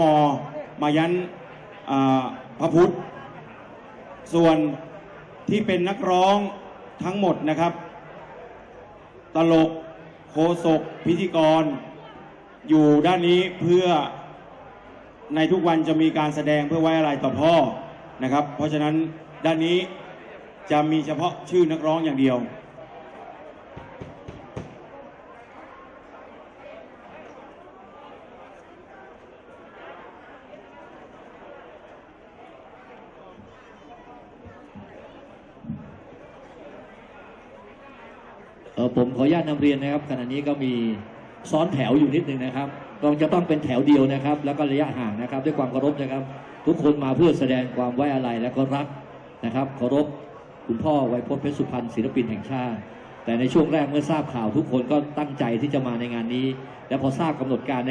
มมายันพระพุทธ ส่วนที่เป็นนักร้องทั้งหมดนะครับ ตลกโคศกพิธีกร อยู่ด้านนี้เพื่อในทุกวันจะมีการแสดงเพื่อไว้อะไรต่อพ่อนะครับ เพราะฉะนั้นด้านนี้จะมีเฉพาะชื่อนักร้องอย่างเดียว ผมขออนุญาตนำเรียนนะครับขณะนี้ก็มีซ้อนแถวอยู่นิดนึงนะครับต้องจะต้องเป็นแถวเดียวนะครับ แล้วก็ระยะห่างนะครับ ด้วยความเคารพนะครับ ทุกคนมาเพื่อแสดงความไว้อาลัยและก็รักนะครับเคารพคุณพ่อไวยพจน์เพชรสุพรรณศิลปินแห่งชาติ แต่ในช่วงแรกเมื่อทราบข่าวทุกคนก็ตั้งใจที่จะมาในงานนี้ และพอทราบกำหนดการใน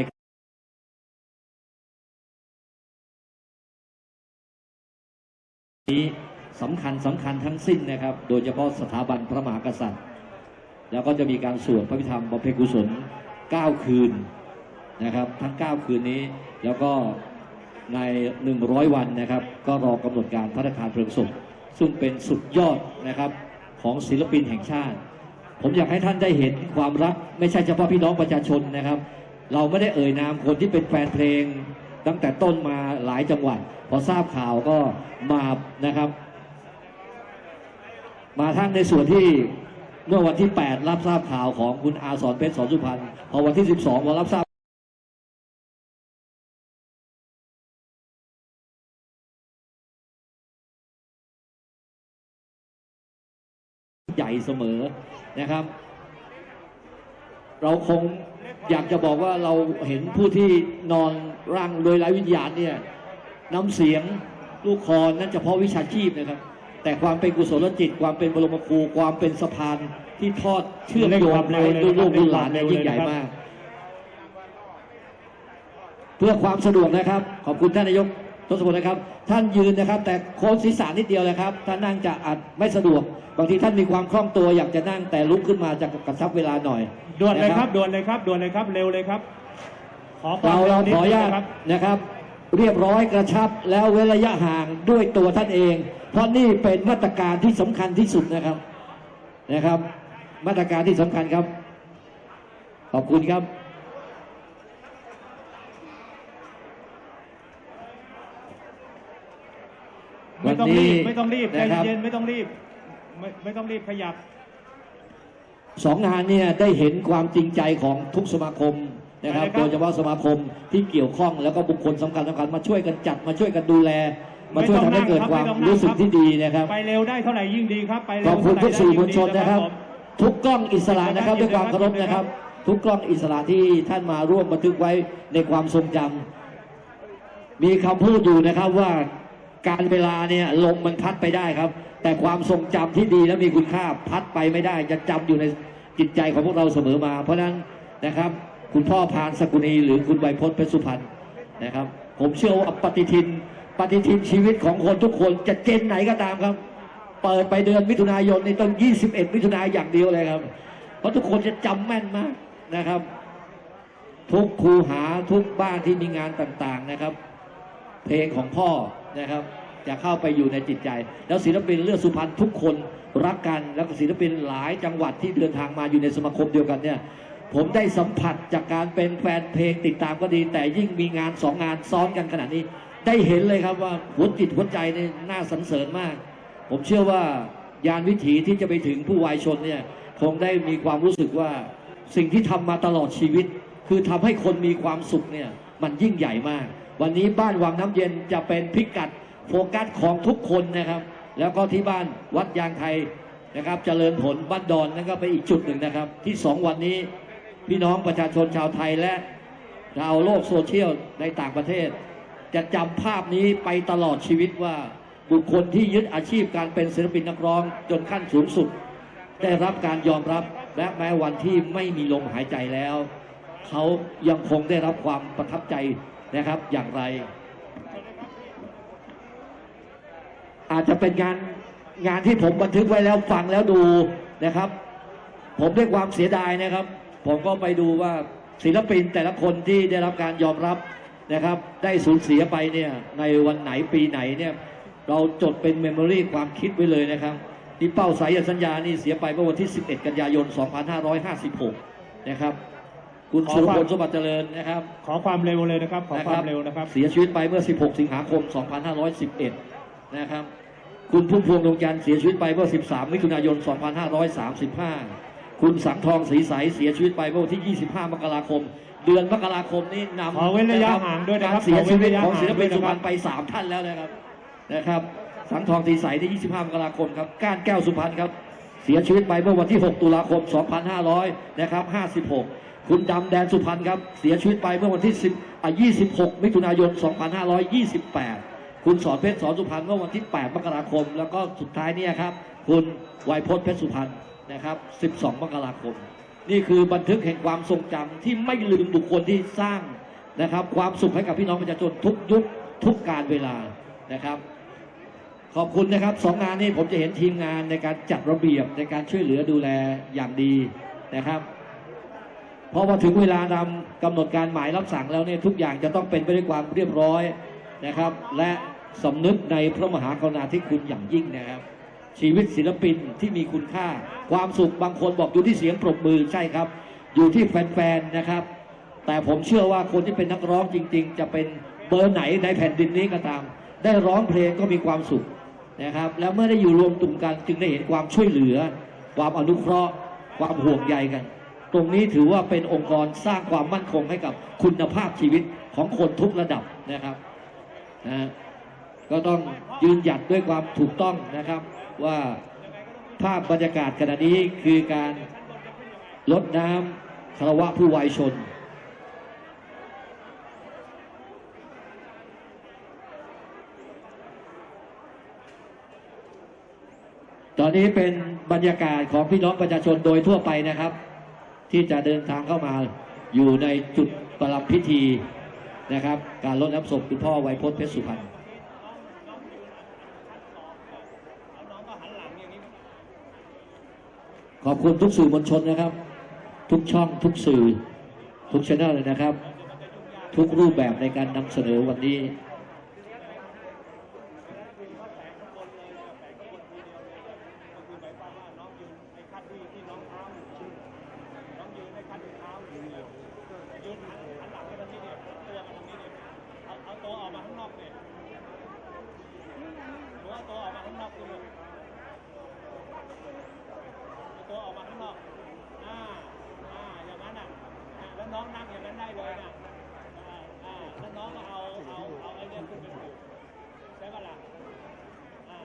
นี้สำคัญสำคัญทั้งสิ้นนะครับ โดยเฉพาะสถาบันพระมหากษัตริย์ แล้วก็จะมีการสวดพระพิธรรมบำเพ็ญกุศล 9 คืนนะครับ ทั้ง 9 คืนนี้แล้วก็ใน 100 วันนะครับ ก็รอกำหนดการพระราชทานเพลิงศพซึ่งเป็นสุดยอดนะครับของศิลปินแห่งชาติ ผมอยากให้ท่านได้เห็นความรัก ไม่ใช่เฉพาะพี่น้องประชาชนนะครับ เราไม่ได้เอ่ยนามคนที่เป็นแฟนเพลง ตั้งแต่ต้นมาหลายจังหวัด พอทราบข่าวก็มานะครับ มาทั้งในส่วนที่ เมื่อวันที่ 8 รับทราบข่าวของคุณอาสอนเพชรสอนสุพรรณพอวันที่ 12พอรับทราบใหญ่เสมอนะครับ เราคงอยากจะบอกว่าเราเห็นผู้ที่นอนร่างโดยไร้วิญญาณเนี่ยน้ำเสียงลูกคอนั้นเฉพาะวิชาชีพนะครับ แต่ความเป็นกุศลจิต ความเป็นบรมครูความเป็นสะพานที่ทอดเชื่อมโยงไปด้วยลูกรุ่นหลานเนี่ยยิ่งใหญ่มาก เพื่อความสะดวกนะครับ ขอบคุณท่านนายกทศพลนะครับ ท่านยืนนะครับ แต่โค้งศีรษะนิดเดียวนะครับท่านนั่งจะอาจไม่สะดวก บางทีท่านมีความคล่องตัวอยากจะนั่งแต่ลุกขึ้นมาจะกระชับเวลาหน่อยด่วนเลยะครับด่วนเลยครับด่วนเลยครับเร็วเลยครับ ขอควาเรามเราร็วขออนุญาตดงครับนะครับ เรียบร้อยกระชับแล้วเว้นระยะห่างด้วยตัวท่านเอง เพราะนี่เป็นมาตรการที่สำคัญที่สุดนะครับนะครับ มาตรการที่สำคัญครับ ขอบคุณครับไม่ต้องรีบวันนี้ไม่ต้องรีบใจนะครับเย็นๆไม่ต้องรีบไม่ไม่ต้องรีบขยับสองงานเนี่ยได้เห็นความจริงใจของทุกสมาคมนะครับไปเลยครับโดยเฉพาะสมาคมที่เกี่ยวข้องแล้วก็บุคคลสำคัญสำคัญมาช่วยกันจัดมาช่วยกันดูแล มาช่วยทำให้เกิดความรู้สึกที่ดีนะครับ ไปเร็วได้เท่าไหร่ยิ่งดีครับไปเร็วขอบคุณทุกสื่อมวลชนเท่าไหนะครับได้ยิ่งดีทุกกล้องอิสระนะครับยิด้วนยดีความเคารพยินดีนะคครัรับบทุกกล้องอิสระที่ท่านมาร่วมบันทึกไว้ในความทรงจำมีคำพูดอยู่นะครับว่าการเวลาเนี่ยลมมันพัดไปได้ครับ แต่ความทรงจำที่ดีและมีคุณค่าพัดไปไม่ได้จะจำอยู่ในจิตใจของพวกเราเสมอมา เพราะฉะนั้นนะครับ คุณพ่อพานสกุณีหรือคุณไวยพจน์เพชรสุพรรณนะครับ ผมเชื่อว่าปฏิทิน ปฏิทินชีวิตของคนทุกคนจะเจนไหนก็ตามครับ เปิดไปเดือนมิถุนายนในี่ต้อง21 มิถุนายนอย่างเดียวเลยครับ เพราะทุกคนจะจำแม่นมากนะครับ ทุกคูหาทุกบ้านที่มีงานต่างๆนะครับ เพลงของพ่อนะครับ จะเข้าไปอยู่ในจิตใจ แล้วศิลปินเลือดสุพรรณทุกคนรักกันแล้วก็ศิลปินหลายจังหวัดที่เดินทางมาอยู่ในสมาคมเดียวกันเนี่ยผมได้สัมผัสจากการเป็นแฟนเพลงติดตามก็ดี แต่ยิ่งมีงานสองงานซ้อนกันขนาดนี้ ได้เห็นเลยครับว่าหัวจิตหัวใจนี่น่าสรรเสริญมาก ผมเชื่อว่ายานวิถีที่จะไปถึงผู้วายชนเนี่ยคงได้มีความรู้สึกว่าสิ่งที่ทำมาตลอดชีวิต คือทำให้คนมีความสุขเนี่ยมันยิ่งใหญ่มาก วันนี้บ้านวังน้ำเย็นจะเป็นพิกัดโฟกัสของทุกคนนะครับ แล้วก็ที่บ้านวัดยางไทยนะครับเจริญผลบ้านดอนนั่นก็เป็นอีกจุดหนึ่งนะครับ ที่สองวันนี้พี่น้องประชาชนชาวไทยและชาวโลกโซเชียลในต่างประเทศ จะจำภาพนี้ไปตลอดชีวิตว่าบุคคลที่ยึดอาชีพการเป็นศิลปินนักร้องจนขั้นสูงสุด ได้รับการยอมรับและแม้วันที่ไม่มีลมหายใจแล้ว เขายังคงได้รับความประทับใจนะครับอย่างไร อาจจะเป็นงานงานที่ผมบันทึกไว้แล้วฟังแล้วดูนะครับ ผมด้วยความเสียดายนะครับ ผมก็ไปดูว่าศิลปินแต่ละคนที่ได้รับการยอมรับ นะครับ ได้สูญเสียไปเนี่ยในวันไหนปีไหนเนี่ยเราจดเป็นเมมโมรีความคิดไว้เลยนะครับที่เป้าสายสัญญานี่เสียไปเมื่อวันที่ 11 กันยายน 2556 นะครับคุณขอสุรความพลสมบัติเจริญนะครับ ขอความเร็วเลยนะครับขอความเร็วนะครับ เสียชีวิตไปเมื่อ 16 สิงหาคม 2511 นะครับ คุณพุ่มพวงดวงจันทร์เสียชีวิตไปเมื่อ 13 มิถุนายน 2535 คุณสังทองศรีใสเสียชีวิตไปเมื่อวันที่ 25 มกราคม เดือนมกราคมนี้นำขอเว้นระยะคบห่างด้วยนะครับกเสียชีวิตขอขเว้องนระยะศิลปินห่างด้วยสุพรรณนะครับไป 3 ท่านแล้วนะครับนะครับสังทองศรีใสที่ 25 มกราคมครับก้านแก้วสุพรรณครับเสียชีวิตไปเมื่อวันที่ 6 ตุลาคม 2500 นะครับ 56 คุณดำแดนสุพรรณครับเสียชีวิตไปเมื่อวันที่ 10อะ26 มิถุนายน 2528 คุณสอนเพชรสอนสุพรรณเมื่อวันที่ 8 มกราคม แล้วก็สุดท้ายเนี่ยครับคุณไวยพจน์เพชรสุพรรณ นะครับ 12 มกราคม นี่คือบันทึกแห่งความทรงจำที่ไม่ลืมบุคคลที่สร้างนะครับ ความสุขให้กับพี่น้องประชาชนทุกยุคทุกการเวลานะครับ ขอบคุณนะครับสองงานนี้ผมจะเห็นทีมงานในการจัดระเบียบในการช่วยเหลือดูแลอย่างดีนะครับเพราะว่าถึงเวลานำกำหนดการหมายรับสั่งแล้วเนี่ยทุกอย่างจะต้องเป็นไปด้วยความเรียบร้อยนะครับ และสำนึกในพระมหากรุณาธิคุณอย่างยิ่งนะครับ ชีวิตศิลปินที่มีคุณค่า ความสุขบางคนบอกอยู่ที่เสียงปรบมือใช่ครับ อยู่ที่แฟนๆนะครับ แต่ผมเชื่อว่าคนที่เป็นนักร้องจริง ๆ จะเป็นเบอร์ไหนในแผ่นดินนี้ก็ตาม ได้ร้องเพลงก็มีความสุขนะครับ แล้วเมื่อได้อยู่รวมกลุ่มกันจึงได้เห็นความช่วยเหลือ ความอนุเคราะห์ ความห่วงใยกัน ตรงนี้ถือว่าเป็นองค์กรสร้างความมั่นคงให้กับคุณภาพชีวิตของคนทุกระดับนะครับนะฮะก็ต้องยืนหยัดด้วยความถูกต้องนะครับ ว่าภาพบรรยากาศขณะนี้คือการลดน้ำคารวะผู้วายชน ตอนนี้เป็นบรรยากาศของพี่น้องประชาชนโดยทั่วไปนะครับ ที่จะเดินทางเข้ามาอยู่ในจุดประลับพิธีนะครับ การลดน้ำศพคุณพ่อไวยพจน์เพชรสุพรรณ ขอบคุณทุกสื่อมวลชนนะครับ ทุกช่องทุกสื่อ ทุกชแนลเลยนะครับ ทุกรูปแบบในการนำเสนอวันนี้ เอาตัวออกมาข้างนอกเนี่ยหรือว่าตัวออกมาข้างนอกคุณลูกเอาตัวออกมาข้างนอก อ่า อ่า อย่างนั้นอะอ่าแล้วน้องนั่งอย่างนั้นได้เลยนะอ่า อ่า แล้วน้องก็เอา เอา เอาไอ้เนี่ยขึ้นไปผูกใช่ปะล่ะ อ่า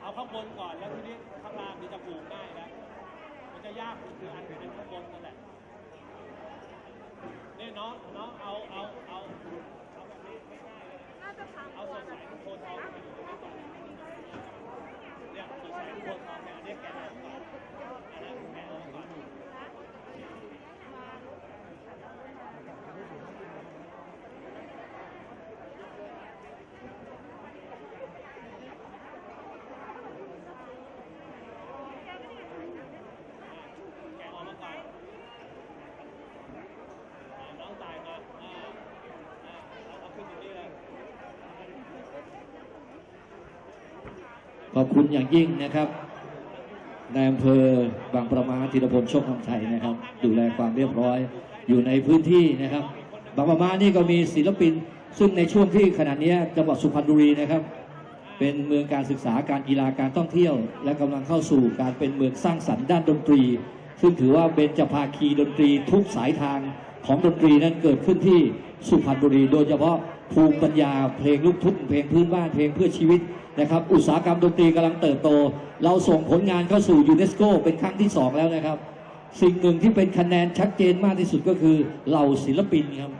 เอา ข้างบนก่อนแล้วทีนี้ข้างล่างนี่จะผูกง่ายแล้วมันจะยากคืออันอันข้างบนนั่นแหละนี่น้องน้องเอาเอาเอาเอาแบบนี้ไม่ง่ายเลยน่าจะทำเอาสดใสทุกคนเอาเนี่ยสดใสทุกคนเอาเนี่ยอันนี้แกะก่อนนนั้นแกะออกก่อนแกะออกมาก่อนอ่าน้องตายมาอ่าอ่าเอาเอาขึ้นตรงนี้เลย ขอบคุณอย่างยิ่งนะครับในอำเภอบางประมาธีรพลโชคคำชัยนะครับ ดูแลความเรียบร้อยอยู่ในพื้นที่นะครับ บางประมานี่ก็มีศิลปิน ซึ่งในช่วงที่ขณะนี้จังหวัดสุพรรณบุรีนะครับ เป็นเมืองการศึกษาการกีฬาการท่องเที่ยว และกำลังเข้าสู่การเป็นเมืองสร้างสรรค์ด้านดนตรี ซึ่งถือว่าเป็นจะภาคีดนตรีทุกสายทางของดนตรีนั้นเกิดขึ้นที่สุพรรณบุรี โดยเฉพาะภูมิปัญญาเพลงลูกทุ่งเพลงพื้นบ้านเพลงเพื่อชีวิต นะครับอุตสาหกรรมดนตรีกำลังเติบโต เราส่งผลงานเข้าสู่ยูเนสโกเป็นครั้งที่สองแล้วนะครับ สิ่งหนึ่งที่เป็นคะแนนชัดเจนมากที่สุดก็คือเหล่าศิลปินครับ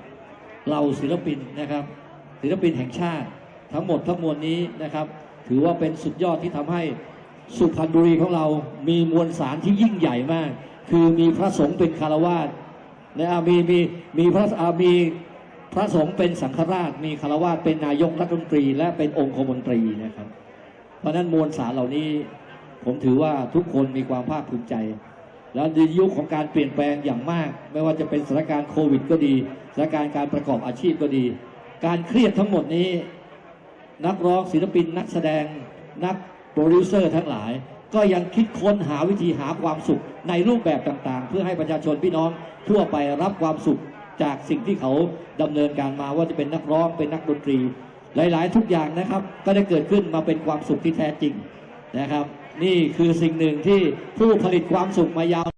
เราศิลปินนะครับ ศิลปินแห่งชาติ ทั้งหมดทั้งมวลนี้นะครับ ถือว่าเป็นสุดยอดที่ทำให้สุพรรณบุรีของเรามีมวลสารที่ยิ่งใหญ่มาก คือมีพระสงฆ์เป็นคารวาสนะมีมีมีพระอะมี พระสงฆ์เป็นสังฆราชมีคารวาสเป็นนายกรัฐมนตรี และเป็นองคมนตรีนะครับ เพราะนั้นมวลสารเหล่านี้ผมถือว่าทุกคนมีความภาคภูมิใจ แล้วในยุคของการเปลี่ยนแปลงอย่างมาก ไม่ว่าจะเป็นสถานการณ์โควิดก็ดีและการณ์การประกอบอาชีพก็ดี การเครียดทั้งหมดนี้ นักร้องศิลปิน นักแสดงนักโปรดิวเซอร์ทั้งหลาย ก็ยังคิดค้นหาวิธีหาความสุขในรูปแบบต่างๆ เพื่อให้ประชาชนพี่น้องทั่วไปรับความสุข จากสิ่งที่เขาดำเนินการมาว่าจะเป็นนักร้องเป็นนักดนตรี หลาย ๆ ทุกอย่างนะครับ ก็ได้เกิดขึ้นมาเป็นความสุขที่แท้จริงนะครับ นี่คือสิ่งหนึ่งที่ผู้ผลิตความสุขมายาว